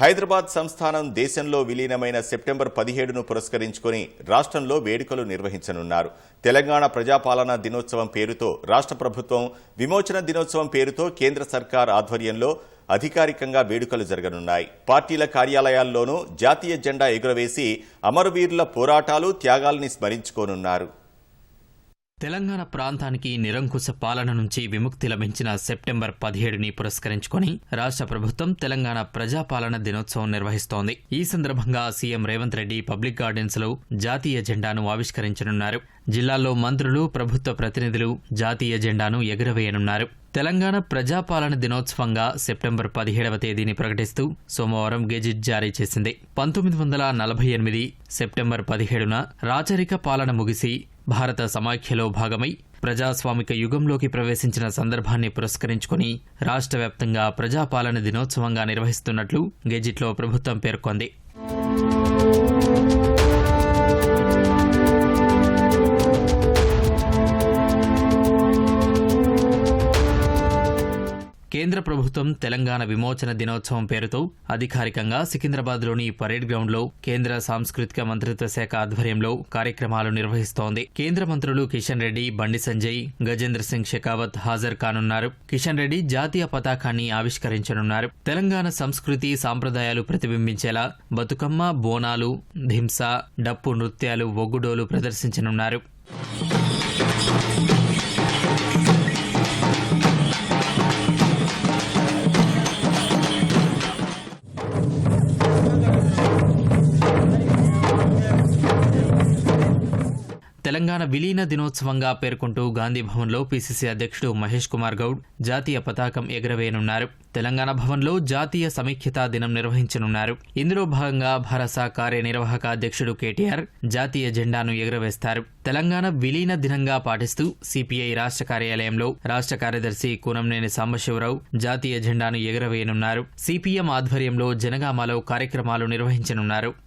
హైదరాబాద్ సంస్థానం దేశంలో విలీనమైన సెప్టెంబర్ పదిహేడును పురస్కరించుకొని రాష్ట్రంలో వేడుకలు నిర్వహించనున్నారు. తెలంగాణ ప్రజాపాలనా దినోత్సవం పేరుతో రాష్ట్ర ప్రభుత్వం విమోచన దినోత్సవం పేరుతో కేంద్ర సర్కార్ ఆధ్వర్యంలో అధికారికంగా వేడుకలు జరగనున్నాయి. పార్టీల కార్యాలయాల్లోనూ జాతీయ జెండా ఎగురవేసి అమరవీరుల పోరాటాలు త్యాగాల్ని స్మరించుకోనున్నారు. తెలంగాణ ప్రాంతానికి నిరంకుశ పాలన నుంచి విముక్తి లభించిన సెప్టెంబర్ పదిహేడుని పురస్కరించుకొని రాష్ట్ర ప్రభుత్వం తెలంగాణ ప్రజాపాలన దినోత్సవం నిర్వహిస్తోంది. ఈ సందర్భంగా సీఎం రేవంత్ రెడ్డి పబ్లిక్ గార్డెన్స్లో జాతీయ జెండాను ఆవిష్కరించనున్నారు. జిల్లాల్లో మంత్రులు ప్రభుత్వ ప్రతినిధులు జాతీయ జెండాను ఎగురవేయనున్నారు. తెలంగాణ ప్రజాపాలన దినోత్సవంగా సెప్టెంబర్ పదిహేడవ తేదీని ప్రకటిస్తూ సోమవారం గెజిట్ జారీ చేసింది. పంతొమ్మిది వందల నలభై ఎనిమిది సెప్టెంబర్ పదిహేడున రాచరిక పాలన ముగిసి భారత సమాఖ్యలో భాగమై ప్రజాస్వామిక యుగంలోకి ప్రవేశించిన సందర్భాన్ని పురస్కరించుకుని రాష్ట్ర వ్యాప్తంగా ప్రజాపాలన దినోత్సవంగా నిర్వహిస్తున్నట్లు గెజిట్లో ప్రభుత్వం పేర్కొంది. కేంద్ర ప్రభుత్వం తెలంగాణ విమోచన దినోత్సవం పేరుతో అధికారికంగా సికింద్రాబాద్లోని పరేడ్ గ్రౌండ్లో కేంద్ర సాంస్కృతిక మంత్రిత్వ శాఖ ఆధ్వర్యంలో కార్యక్రమాలు నిర్వహిస్తోంది. కేంద్ర మంత్రులు కిషన్ రెడ్డి బండి సంజయ్ గజేంద్ర సింగ్ షెకావత్ హాజరు కానున్నారు. కిషన్ రెడ్డి జాతీయ పతాకాన్ని ఆవిష్కరించనున్నారు. తెలంగాణ సంస్కృతి సాంప్రదాయాలు ప్రతిబింబించేలా బతుకమ్మ బోనాలు ధింస డప్పు నృత్యాలు ఒగ్గుడోలు ప్రదర్శించనున్నారు. తెలంగాణ విలీన దినోత్సవంగా పేర్కొంటూ గాంధీ భవన్లో పీసీసీ అధ్యక్షుడు మహేష్ కుమార్ గౌడ్ జాతీయ పతాకం ఎగురవేయనున్నారు. తెలంగాణ భవన్లో జాతీయ సమైక్యతా దినం నిర్వహించనున్నారు. ఇందులో భాగంగా భరసా కార్యనిర్వాహక అధ్యక్షుడు కేటీఆర్ జాతీయ జెండాను ఎగురవేస్తారు. తెలంగాణ విలీన దినంగా పాటిస్తూ సిపిఐ రాష్ట్ర కార్యాలయంలో రాష్ట్ర కార్యదర్శి కూనంనేని సాంబశివరావు జాతీయ జెండాను ఎగురవేయనున్నారు. సిపిఎం ఆధ్వర్యంలో జనగామలో కార్యక్రమాలు నిర్వహించనున్నారు.